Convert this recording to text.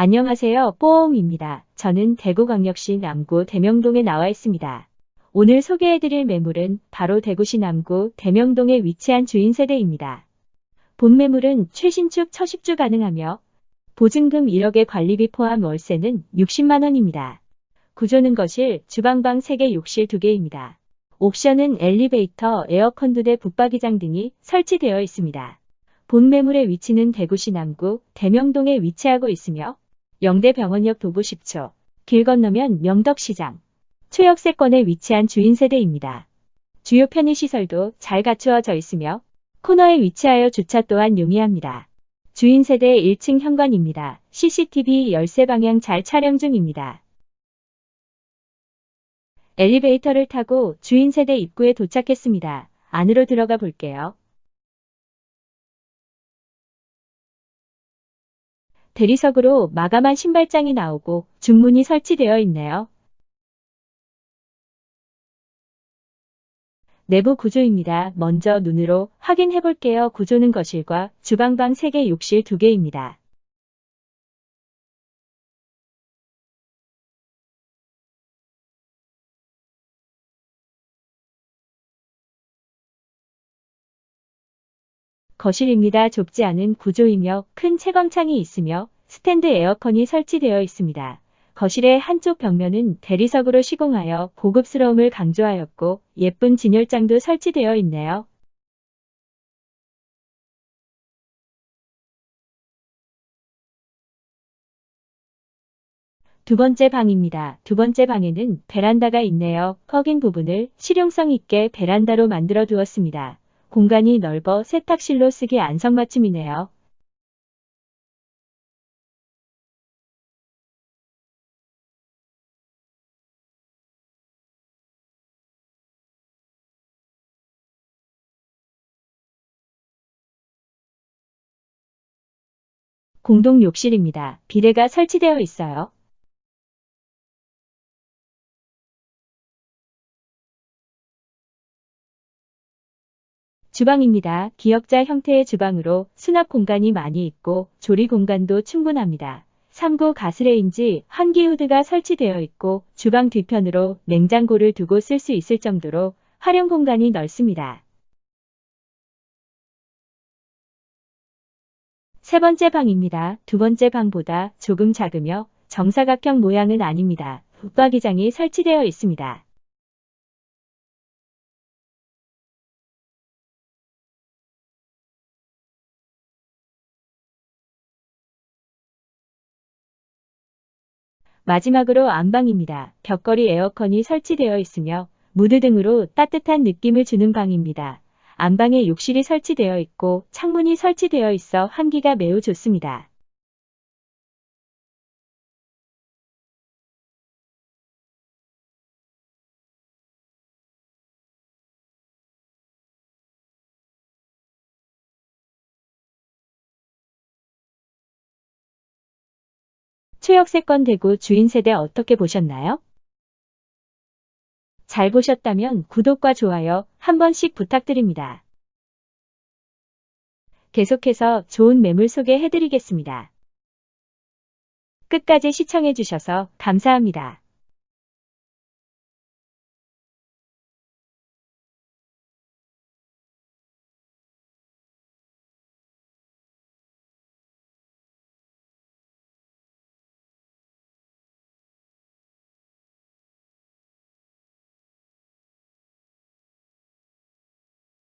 안녕하세요. 뽀옹입니다. 저는 대구광역시 남구 대명동에 나와 있습니다. 오늘 소개해드릴 매물은 바로 대구시 남구 대명동에 위치한 주인세대입니다. 본 매물은 최신축 처십주 가능하며 보증금 1억의 관리비 포함 월세는 60만원입니다. 구조는 거실, 주방방 3개, 욕실 2개입니다. 옵션은 엘리베이터, 에어컨 2대, 붙박이장 등이 설치되어 있습니다. 본 매물의 위치는 대구시 남구 대명동에 위치하고 있으며 영대병원역 도보 10초, 길 건너면 명덕시장, 최역세권에 위치한 주인세대입니다. 주요 편의시설도 잘 갖추어져 있으며 코너에 위치하여 주차 또한 용이합니다. 주인세대 1층 현관입니다. CCTV 열쇠 방향 잘 촬영 중입니다. 엘리베이터를 타고 주인세대 입구에 도착했습니다. 안으로 들어가 볼게요. 대리석으로 마감한 신발장이 나오고 중문이 설치되어 있네요. 내부 구조입니다. 먼저 눈으로 확인해 볼게요. 구조는 거실과 주방방 3개, 욕실 2개입니다. 거실입니다. 좁지 않은 구조이며 큰 채광창이 있으며 스탠드 에어컨이 설치되어 있습니다. 거실의 한쪽 벽면은 대리석으로 시공하여 고급스러움을 강조하였고 예쁜 진열장도 설치되어 있네요. 두 번째 방입니다. 두 번째 방에는 베란다가 있네요. 퍽인 부분을 실용성 있게 베란다로 만들어 두었습니다. 공간이 넓어 세탁실로 쓰기 안성맞춤이네요. 공동 욕실입니다. 비데가 설치되어 있어요. 주방입니다. 기역자 형태의 주방으로 수납 공간이 많이 있고 조리 공간도 충분합니다. 3구 가스레인지 환기 후드가 설치되어 있고 주방 뒤편으로 냉장고를 두고 쓸 수 있을 정도로 활용 공간이 넓습니다. 세 번째 방입니다. 두 번째 방보다 조금 작으며 정사각형 모양은 아닙니다. 붙박이장이 설치되어 있습니다. 마지막으로 안방입니다. 벽걸이 에어컨이 설치되어 있으며 무드 등으로 따뜻한 느낌을 주는 방입니다. 안방에 욕실이 설치되어 있고 창문이 설치되어 있어 환기가 매우 좋습니다. 최역세권 대구 주인세대 어떻게 보셨나요? 잘 보셨다면 구독과 좋아요 한 번씩 부탁드립니다. 계속해서 좋은 매물 소개해드리겠습니다. 끝까지 시청해주셔서 감사합니다.